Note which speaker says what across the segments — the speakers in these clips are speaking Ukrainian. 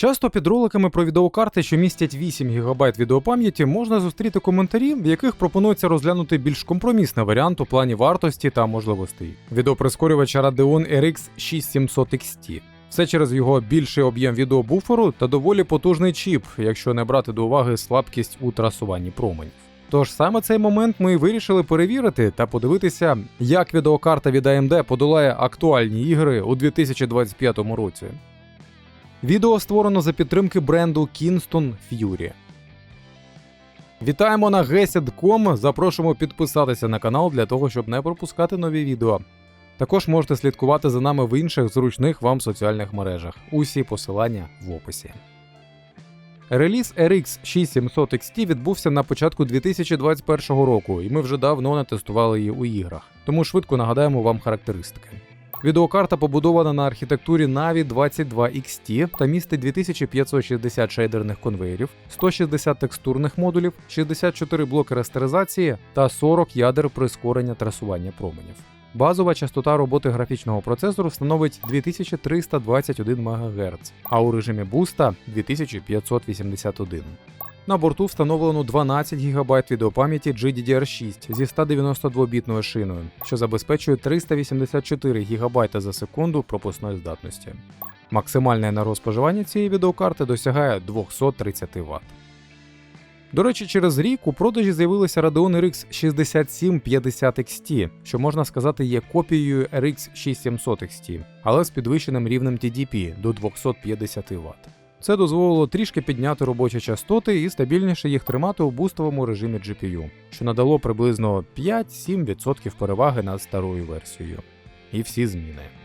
Speaker 1: Часто під роликами про відеокарти, що містять 8 ГБ відеопам'яті, можна зустріти коментарі, в яких пропонується розглянути більш компромісний варіант у плані вартості та можливостей. Відеоприскорювача Radeon RX 6700 XT. Все через його більший об'єм відеобуферу та доволі потужний чіп, якщо не брати до уваги слабкість у трасуванні променів. Тож саме цей момент ми вирішили перевірити та подивитися, як відеокарта від AMD подолає актуальні ігри у 2025 році. Відео створено за підтримки бренду Kingston Fury. Вітаємо на GESED.com. Запрошуємо підписатися на канал для того, щоб не пропускати нові відео. Також можете слідкувати за нами в інших зручних вам соціальних мережах. Усі посилання в описі. Реліз RX 6700 XT відбувся на початку 2021 року, і ми вже давно не тестували її у іграх, тому швидко нагадаємо вам характеристики. Відеокарта побудована на архітектурі Navi 22 XT та містить 2560 шейдерних конвейерів, 160 текстурних модулів, 64 блоки растеризації та 40 ядер прискорення трасування променів. Базова частота роботи графічного процесору становить 2321 МГц, а у режимі буста 2581. На борту встановлено 12 ГБ відеопам'яті GDDR6 зі 192-бітною шиною, що забезпечує 384 ГБ за секунду пропускної здатності. Максимальне енергоспоживання цієї відеокарти досягає 230 Вт. До речі, через рік у продажі з'явилися Radeon RX 6750 XT, що можна сказати є копією RX 6700 XT, але з підвищеним рівнем TDP до 250 Вт. Це дозволило трішки підняти робочі частоти і стабільніше їх тримати у бустовому режимі GPU, що надало приблизно 5-7% переваги над старою версією. І всі зміни.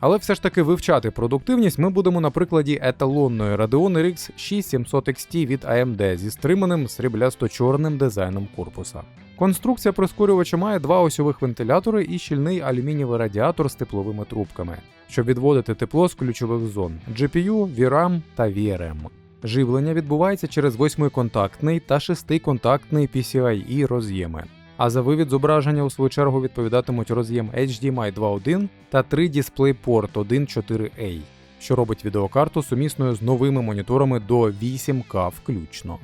Speaker 1: Але все ж таки вивчати продуктивність ми будемо на прикладі еталонної Radeon RX 6700 XT від AMD зі стриманим сріблясто-чорним дизайном корпуса. Конструкція прискорювача має два осьових вентилятори і щільний алюмінієвий радіатор з тепловими трубками, щоб відводити тепло з ключових зон GPU, VRAM та VRM. Живлення відбувається через восьмиконтактний та шестиконтактний PCIe роз'єми. А за вивід зображення у свою чергу відповідатимуть роз'єм HDMI 2.1 та 3 DisplayPort 1.4A, що робить відеокарту сумісною з новими моніторами до 8К включно.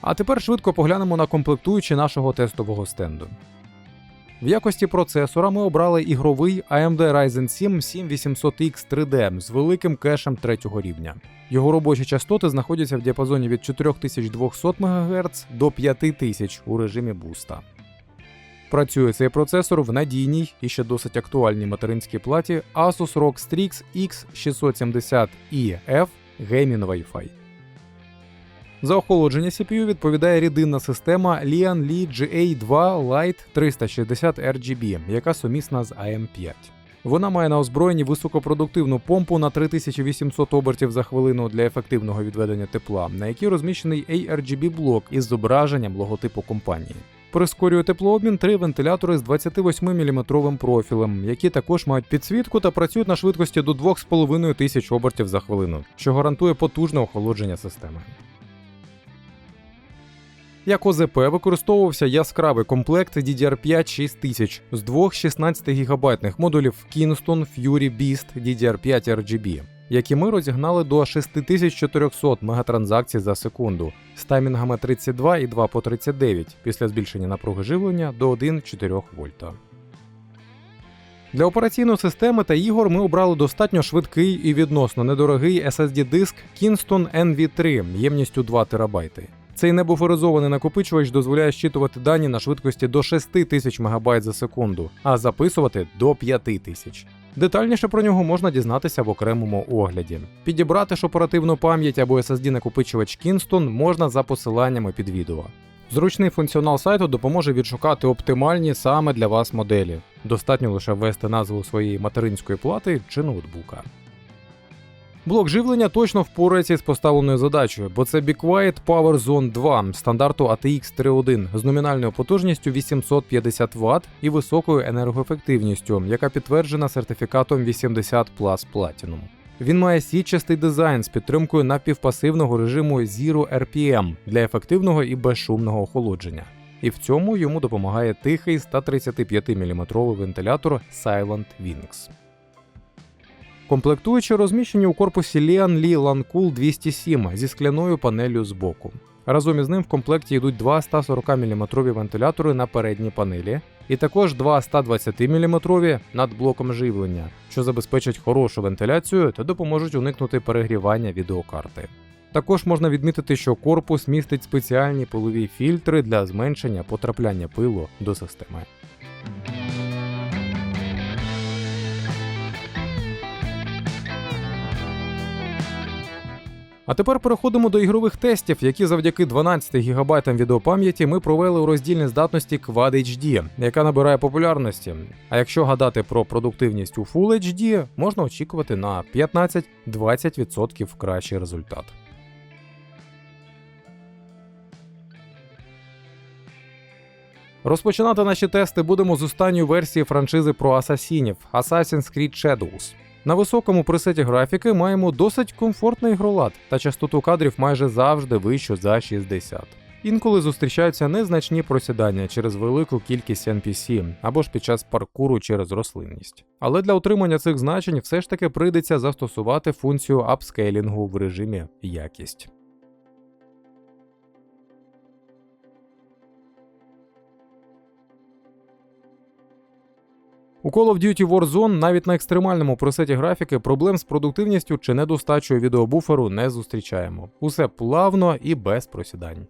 Speaker 1: А тепер швидко поглянемо на комплектуючі нашого тестового стенду. В якості процесора ми обрали ігровий AMD Ryzen 7 7800X 3D з великим кешем третього рівня. Його робочі частоти знаходяться в діапазоні від 4200 МГц до 5000 у режимі буста. Працює цей процесор в надійній і ще досить актуальній материнській платі Asus ROG Strix X670EF Gaming Wi-Fi. За охолодження CPU відповідає рідинна система Lian Li GA2 Lite 360 RGB, яка сумісна з AM5. Вона має на озброєнні високопродуктивну помпу на 3800 обертів за хвилину для ефективного відведення тепла, на якій розміщений ARGB блок із зображенням логотипу компанії. Прискорює теплообмін три вентилятори з 28-мм профілем, які також мають підсвітку та працюють на швидкості до 2500 обертів за хвилину, що гарантує потужне охолодження системи. Як ОЗП використовувався яскравий комплект DDR5 6000 з двох 16 гігабайтних модулів Kingston Fury Beast DDR5 RGB, які ми розігнали до 6400 мегатранзакцій за секунду з таймінгами 32 і 2 по 39 після збільшення напруги живлення до 1,4 вольта. Для операційної системи та ігор ми обрали достатньо швидкий і відносно недорогий SSD-диск Kingston NV3 ємністю 2 ТБ. Цей небуферизований накопичувач дозволяє щитувати дані на швидкості до 6000 МБ за секунду, а записувати до 5000. Детальніше про нього можна дізнатися в окремому огляді. Підібрати ж оперативну пам'ять або SSD накопичувач Kingston можна за посиланнями під відео. Зручний функціонал сайту допоможе відшукати оптимальні саме для вас моделі. Достатньо лише ввести назву своєї материнської плати чи ноутбука. Блок живлення точно впорається з поставленою задачею, бо це Be Quiet Power Zone 2 стандарту ATX 3.1 з номінальною потужністю 850 Вт і високою енергоефективністю, яка підтверджена сертифікатом 80 Plus Platinum. Він має сітчастий дизайн з підтримкою напівпасивного режиму Zero RPM для ефективного і безшумного охолодження. І в цьому йому допомагає тихий 135 мм вентилятор Silent Wings. Комплектуючі розміщені у корпусі Lian Li Lancool 207 зі скляною панелью збоку. Разом із ним в комплекті йдуть два 140 мм вентилятори на передній панелі, і також два 120 мм над блоком живлення, що забезпечать хорошу вентиляцію та допоможуть уникнути перегрівання відеокарти. Також можна відмітити, що корпус містить спеціальні пилові фільтри для зменшення потрапляння пилу до системи. А тепер переходимо до ігрових тестів, які завдяки 12 ГБ відеопам'яті ми провели у роздільній здатності Quad HD, яка набирає популярності. А якщо гадати про продуктивність у Full HD, можна очікувати на 15-20% кращий результат. Розпочинати наші тести будемо з останньої версії франшизи про асасінів Assassin's Creed Shadows. На високому пресеті графіки маємо досить комфортний ігролад та частоту кадрів майже завжди вищу за 60. Інколи зустрічаються незначні просідання через велику кількість NPC або ж під час паркуру через рослинність. Але для отримання цих значень все ж таки прийдеться застосувати функцію апскейлінгу в режимі якість. У Call of Duty Warzone навіть на екстремальному пресеті графіки проблем з продуктивністю чи недостачою відеобуферу не зустрічаємо. Усе плавно і без просідань.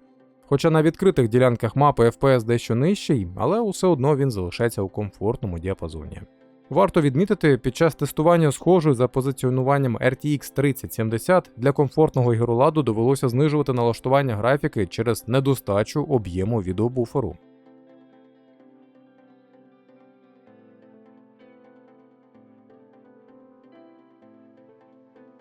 Speaker 1: Хоча на відкритих ділянках мапи FPS дещо нижчий, але усе одно він залишається у комфортному діапазоні. Варто відмітити, під час тестування схожої за позиціонуванням RTX 3070 для комфортного ігроладу довелося знижувати налаштування графіки через недостачу об'єму відеобуферу.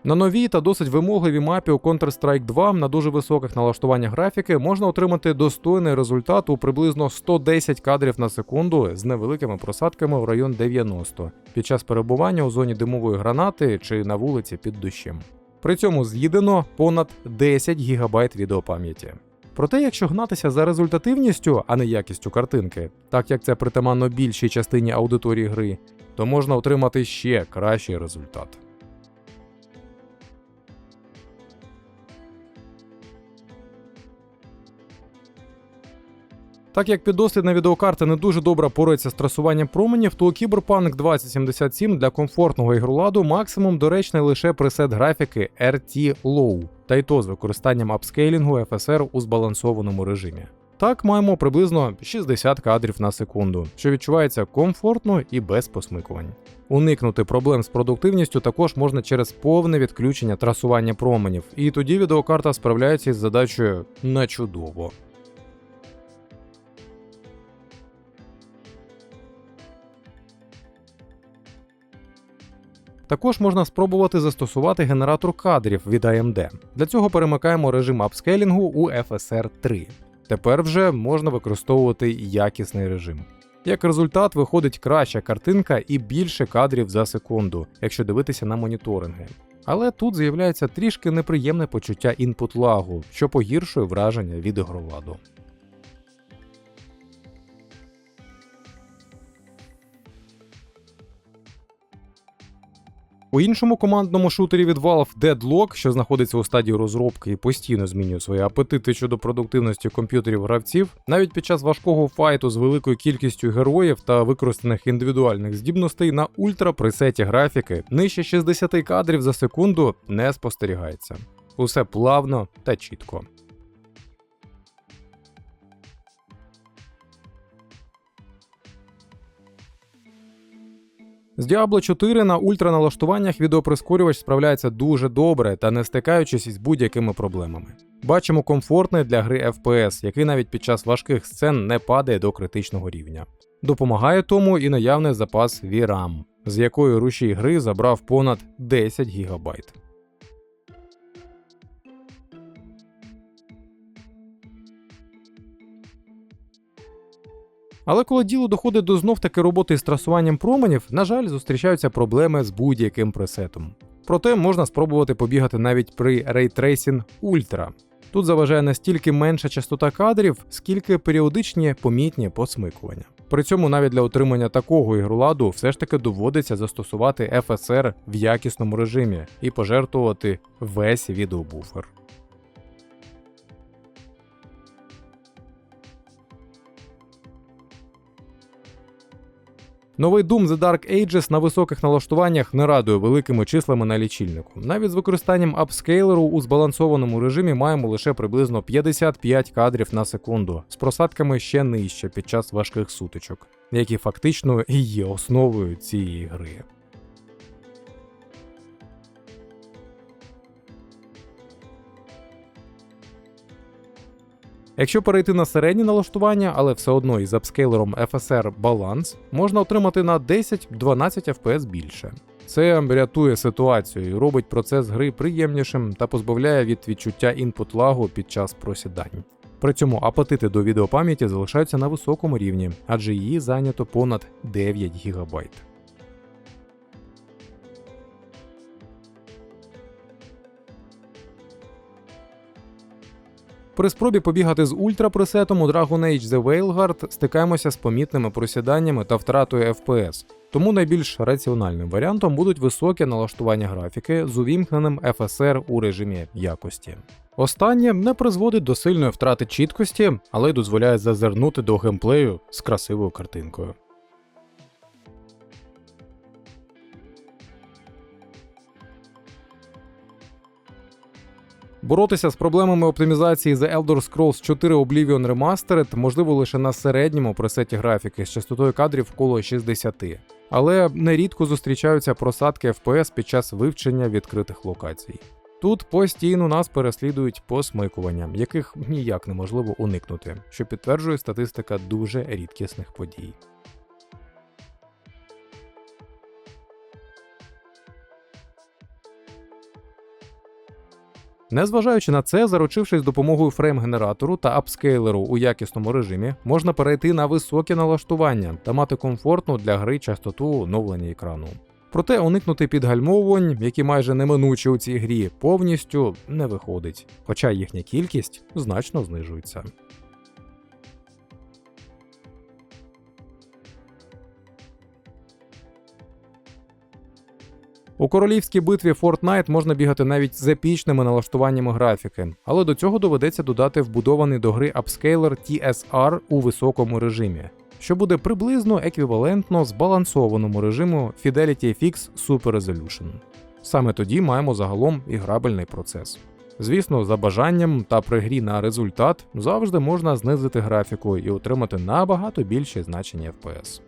Speaker 1: На новій та досить вимогливій мапі у Counter-Strike 2 на дуже високих налаштуваннях графіки можна отримати достойний результат у приблизно 110 кадрів на секунду з невеликими просадками в район 90 під час перебування у зоні димової гранати чи на вулиці під дощем. При цьому з'їдено понад 10 ГБ відеопам'яті. Проте, якщо гнатися за результативністю, а не якістю картинки, так як це притаманно більшій частині аудиторії гри, то можна отримати ще кращий результат. Так як піддослідна відеокарта не дуже добре порається з трасуванням променів, то у Cyberpunk 2077 для комфортного ігроладу максимум доречний лише пресет графіки RT Low, та й то з використанням апскейлінгу FSR у збалансованому режимі. Так маємо приблизно 60 кадрів на секунду, що відчувається комфортно і без посмикувань. Уникнути проблем з продуктивністю також можна через повне відключення трасування променів, і тоді відеокарта справляється із задачею на чудово. Також можна спробувати застосувати генератор кадрів від AMD. Для цього перемикаємо режим апскейлінгу у FSR 3. Тепер вже можна використовувати якісний режим. Як результат, виходить краща картинка і більше кадрів за секунду, якщо дивитися на моніторинги. Але тут з'являється трішки неприємне почуття інпут лагу, що погіршує враження від ігроладу. У іншому командному шутері від Valve Deadlock, що знаходиться у стадії розробки і постійно змінює свої апетити щодо продуктивності комп'ютерів гравців, навіть під час важкого файту з великою кількістю героїв та використаних індивідуальних здібностей на ультрапресеті графіки нижче 60 кадрів за секунду не спостерігається. Усе плавно та чітко. З Diablo 4 на ультраналаштуваннях відеоприскорювач справляється дуже добре та не стикаючись із будь-якими проблемами. Бачимо комфортний для гри FPS, який навіть під час важких сцен не падає до критичного рівня. Допомагає тому і наявний запас VRAM, з якої рушій гри забрав понад 10 ГБ. Але коли діло доходить до знов таки роботи з трасуванням променів, на жаль, зустрічаються проблеми з будь-яким пресетом. Проте можна спробувати побігати навіть при Tracing Ultra. Тут заважає настільки менша частота кадрів, скільки періодичні помітні посмикування. При цьому навіть для отримання такого ігроладу все ж таки доводиться застосувати FSR в якісному режимі і пожертвувати весь відеобуфер. Новий Doom The Dark Ages на високих налаштуваннях не радує великими числами на лічильнику. Навіть з використанням апскейлеру у збалансованому режимі маємо лише приблизно 55 кадрів на секунду, з просадками ще нижче під час важких сутичок, які фактично і є основою цієї гри. Якщо перейти на середні налаштування, але все одно із апскейлером FSR баланс, можна отримати на 10-12 FPS більше. Це рятує ситуацію і робить процес гри приємнішим та позбавляє від відчуття інпут лагу під час просідань. При цьому апетити до відеопам'яті залишаються на високому рівні, адже її зайнято понад 9 ГБ. При спробі побігати з ультрапресетом у Dragon Age The Veilguard стикаємося з помітними просіданнями та втратою FPS. Тому найбільш раціональним варіантом будуть високі налаштування графіки з увімкненим FSR у режимі якості. Останнє не призводить до сильної втрати чіткості, але й дозволяє зазирнути до геймплею з красивою картинкою. Боротися з проблемами оптимізації The Elder Scrolls 4 Oblivion Remastered можливо лише на середньому пресеті графіки з частотою кадрів коло 60. Але нерідко зустрічаються просадки FPS під час вивчення відкритих локацій. Тут постійно нас переслідують посмикування, яких ніяк неможливо уникнути, що підтверджує статистика дуже рідкісних подій. Незважаючи на це, заручившись допомогою фрейм-генератору та апскейлеру у якісному режимі, можна перейти на високі налаштування та мати комфортну для гри частоту оновлення екрану. Проте уникнути підгальмовувань, які майже неминучі у цій грі, повністю не виходить, хоча їхня кількість значно знижується. У королівській битві Fortnite можна бігати навіть з епічними налаштуваннями графіки, але до цього доведеться додати вбудований до гри апскейлер TSR у високому режимі, що буде приблизно еквівалентно збалансованому режиму Fidelity FX Super Resolution. Саме тоді маємо загалом і грабельний процес. Звісно, за бажанням та при грі на результат завжди можна знизити графіку і отримати набагато більше значення FPS.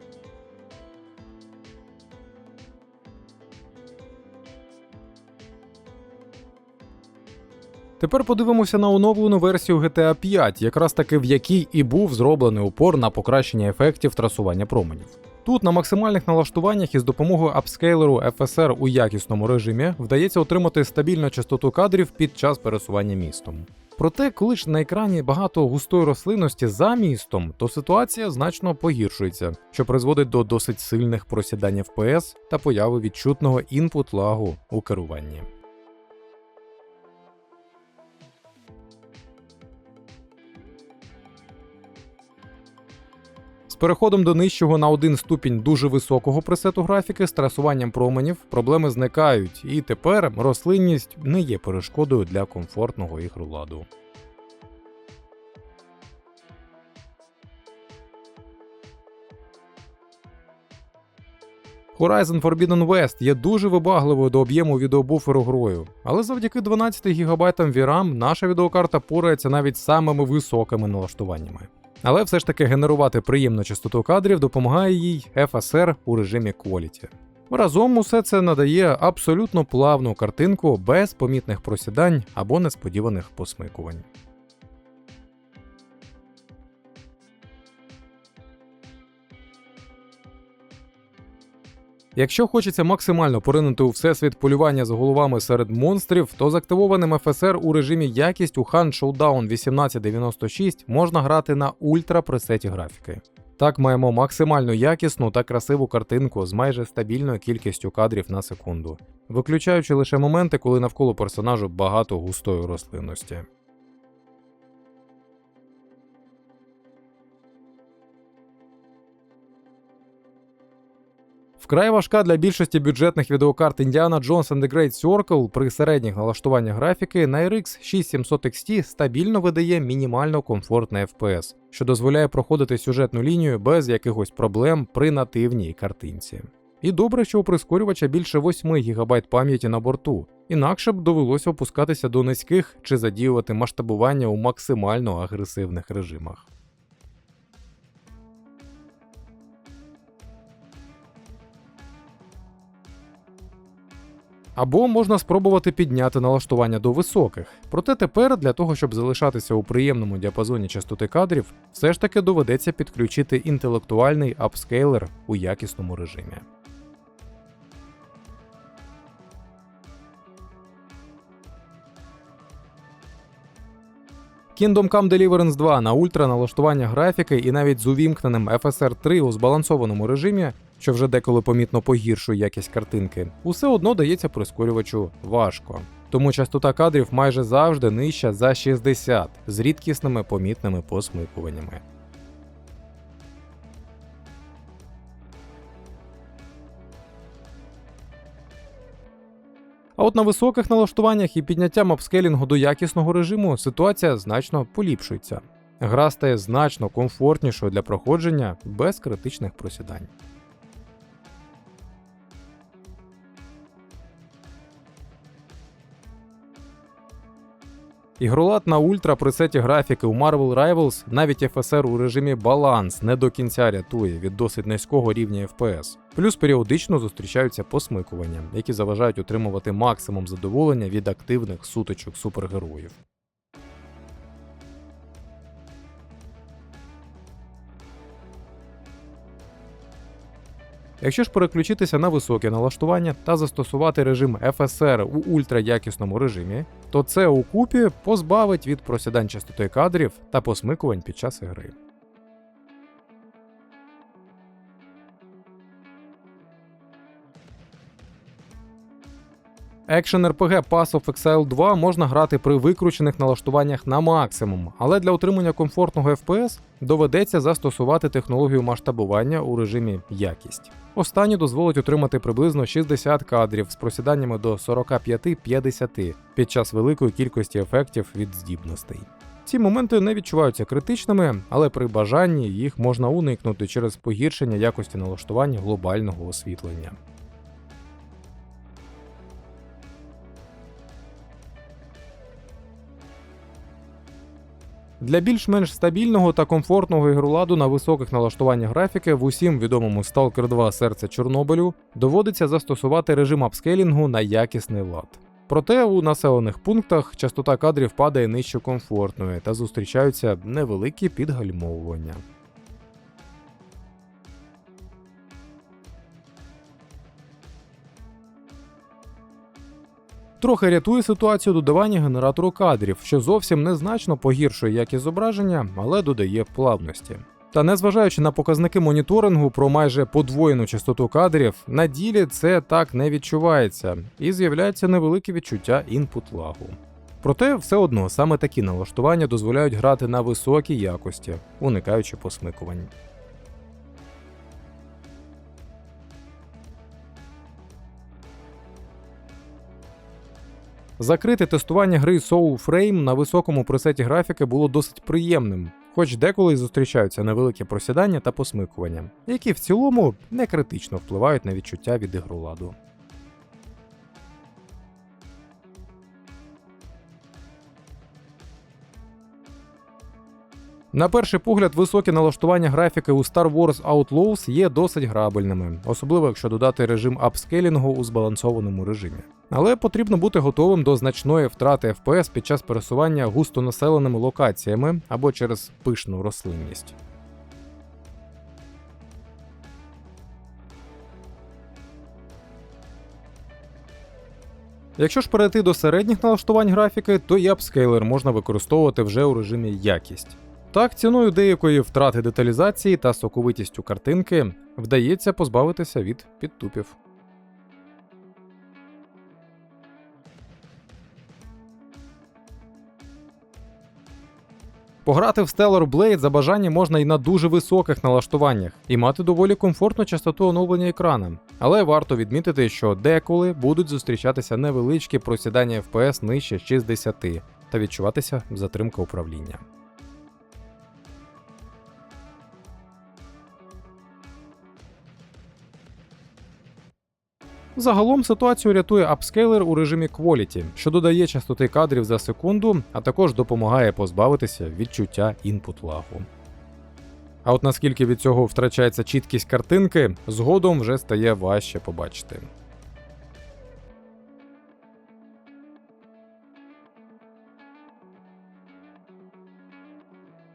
Speaker 1: Тепер подивимося на оновлену версію GTA 5, якраз таки в якій і був зроблений упор на покращення ефектів трасування променів. Тут на максимальних налаштуваннях із допомогою апскейлеру FSR у якісному режимі вдається отримати стабільну частоту кадрів під час пересування містом. Проте, коли ж на екрані багато густої рослинності за містом, то ситуація значно погіршується, що призводить до досить сильних просідань FPS та появи відчутного інпут лагу у керуванні. Переходом до нижчого на один ступінь дуже високого пресету графіки з трасуванням променів проблеми зникають, і тепер рослинність не є перешкодою для комфортного ігроладу. Horizon Forbidden West є дуже вибагливою до об'єму відеобуферу грою, але завдяки 12 ГБ VRAM наша відеокарта порається навіть самими високими налаштуваннями. Але все ж таки генерувати приємну частоту кадрів допомагає їй FSR у режимі Quality. Разом усе це надає абсолютно плавну картинку без помітних просідань або несподіваних посмикувань. Якщо хочеться максимально поринути у всесвіт полювання з головами серед монстрів, то з активованим FSR у режимі якість у Han Showdown 1896 можна грати на ультра пресеті графіки. Так маємо максимально якісну та красиву картинку з майже стабільною кількістю кадрів на секунду, виключаючи лише моменти, коли навколо персонажу багато густої рослинності. Вкрай важка для більшості бюджетних відеокарт Indiana Jones and the Great Circle при середніх налаштуваннях графіки на RX 6700 XT стабільно видає мінімально комфортний FPS, що дозволяє проходити сюжетну лінію без якихось проблем при нативній картинці. І добре, що у прискорювача більше 8 ГБ пам'яті на борту, інакше б довелося опускатися до низьких чи задіювати масштабування у максимально агресивних режимах. Або можна спробувати підняти налаштування до високих. Проте тепер для того, щоб залишатися у приємному діапазоні частоти кадрів, все ж таки доведеться підключити інтелектуальний апскейлер у якісному режимі. Kingdom Come Deliverance 2 на ультра налаштування графіки і навіть з увімкненим FSR 3 у збалансованому режимі, що вже деколи помітно погіршує якість картинки, усе одно дається прискорювачу важко. Тому частота кадрів майже завжди нижча за 60 з рідкісними помітними посмикуваннями. А от на високих налаштуваннях і підняттям апскейлінгу до якісного режиму ситуація значно поліпшується. Гра стає значно комфортнішою для проходження без критичних просідань. Ігролад на ультра пресеті графіки у Marvel Rivals навіть FSR у режимі баланс не до кінця рятує від досить низького рівня FPS. Плюс періодично зустрічаються посмикування, які заважають отримувати максимум задоволення від активних сутичок супергероїв. Якщо ж переключитися на високе налаштування та застосувати режим FSR у ультраякісному режимі, то це у купі позбавить від просідань частоти кадрів та посмикувань під час ігри. Action RPG Pass of Exile 2 можна грати при викручених налаштуваннях на максимум, але для отримання комфортного FPS доведеться застосувати технологію масштабування у режимі якість. Останнє дозволить отримати приблизно 60 кадрів з просіданнями до 45-50 під час великої кількості ефектів від здібностей. Ці моменти не відчуваються критичними, але при бажанні їх можна уникнути через погіршення якості налаштування глобального освітлення. Для більш-менш стабільного та комфортного ігроладу на високих налаштуваннях графіки в усім відомому Stalker 2 серце Чорнобилю доводиться застосувати режим апскейлінгу на якісний лад. Проте у населених пунктах частота кадрів падає нижче комфортної та зустрічаються невеликі підгальмовування. Трохи рятує ситуацію додавання генератору кадрів, що зовсім незначно погіршує якість зображення, але додає плавності. Та незважаючи на показники моніторингу про майже подвоєну частоту кадрів, на ділі це так не відчувається і з'являється невелике відчуття інпут лагу. Проте все одно саме такі налаштування дозволяють грати на високій якості, уникаючи посмикувань. Закрите тестування гри Soul Frame на високому пресеті графіки було досить приємним, хоч деколи зустрічаються невеликі просідання та посмикування, які в цілому не критично впливають на відчуття від ігроладу. На перший погляд, високі налаштування графіки у Star Wars Outlaws є досить грабельними, особливо якщо додати режим апскейлінгу у збалансованому режимі. Але потрібно бути готовим до значної втрати FPS під час пересування густонаселеними локаціями або через пишну рослинність. Якщо ж перейти до середніх налаштувань графіки, то і апскейлер можна використовувати вже у режимі якість. Так, ціною деякої втрати деталізації та соковитістю картинки вдається позбавитися від підтупів. Пограти в Stellar Blade за бажанням можна і на дуже високих налаштуваннях, і мати доволі комфортну частоту оновлення екрана. Але варто відмітити, що деколи будуть зустрічатися невеличкі просідання FPS нижче 60 та відчуватися затримка управління. Загалом ситуацію рятує апскейлер у режимі Quality, що додає частоти кадрів за секунду, а також допомагає позбавитися відчуття інпут лагу. А от наскільки від цього втрачається чіткість картинки, згодом вже стає важче побачити.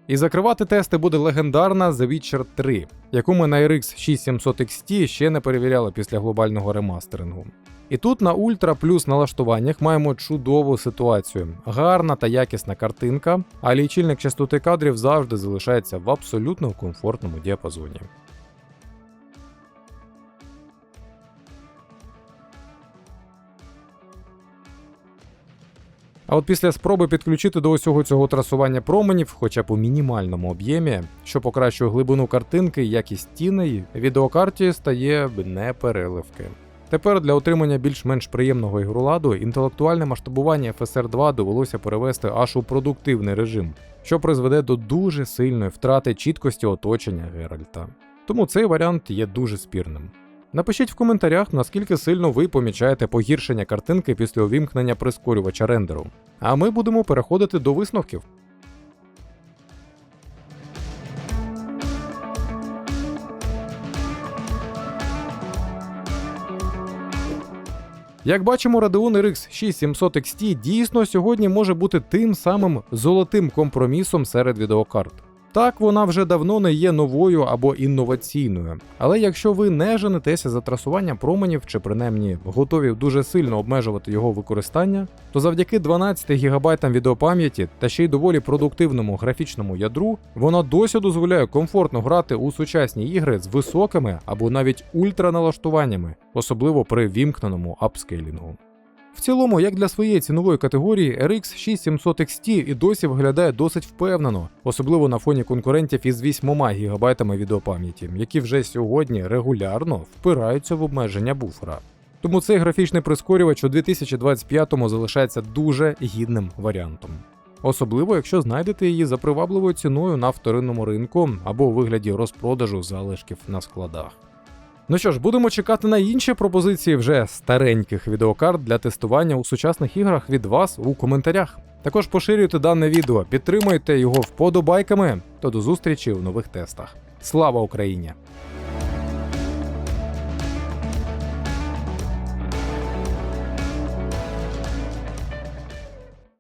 Speaker 1: І закривати тести буде легендарна The Witcher 3, яку ми на RX 6700 XT ще не перевіряли після глобального ремастерингу. І тут на ультра плюс налаштуваннях маємо чудову ситуацію: гарна та якісна картинка, а лічильник частоти кадрів завжди залишається в абсолютно комфортному діапазоні. А от після спроби підключити до усього цього трасування променів, хоча б у мінімальному об'ємі, що покращує глибину картинки, якість тіней, відеокарті стає не переливки. Тепер для отримання більш-менш приємного ігроладу інтелектуальне масштабування FSR 2 довелося перевести аж у продуктивний режим, що призведе до дуже сильної втрати чіткості оточення Геральта. Тому цей варіант є дуже спірним. Напишіть в коментарях, наскільки сильно ви помічаєте погіршення картинки після увімкнення прискорювача рендеру. А ми будемо переходити до висновків. Як бачимо, Radeon RX 6700 XT дійсно сьогодні може бути тим самим золотим компромісом серед відеокарт. Так, вона вже давно не є новою або інноваційною. Але якщо ви не женетеся за трасування променів чи принаймні готові дуже сильно обмежувати його використання, то завдяки 12 ГБ відеопам'яті та ще й доволі продуктивному графічному ядру, вона досі дозволяє комфортно грати у сучасні ігри з високими або навіть ультраналаштуваннями, особливо при вімкненому апскейлінгу. В цілому, як для своєї цінової категорії, RX 6700 XT і досі виглядає досить впевнено, особливо на фоні конкурентів із 8 ГБ відеопам'яті, які вже сьогодні регулярно впираються в обмеження буфера. Тому цей графічний прискорювач у 2025-му залишається дуже гідним варіантом. Особливо, якщо знайдете її за привабливою ціною на вторинному ринку або у вигляді розпродажу залишків на складах. Ну що ж, будемо чекати на інші пропозиції вже стареньких відеокарт для тестування у сучасних іграх від вас у коментарях. Також поширюйте дане відео, підтримуйте його вподобайками та до зустрічі у нових тестах. Слава Україні!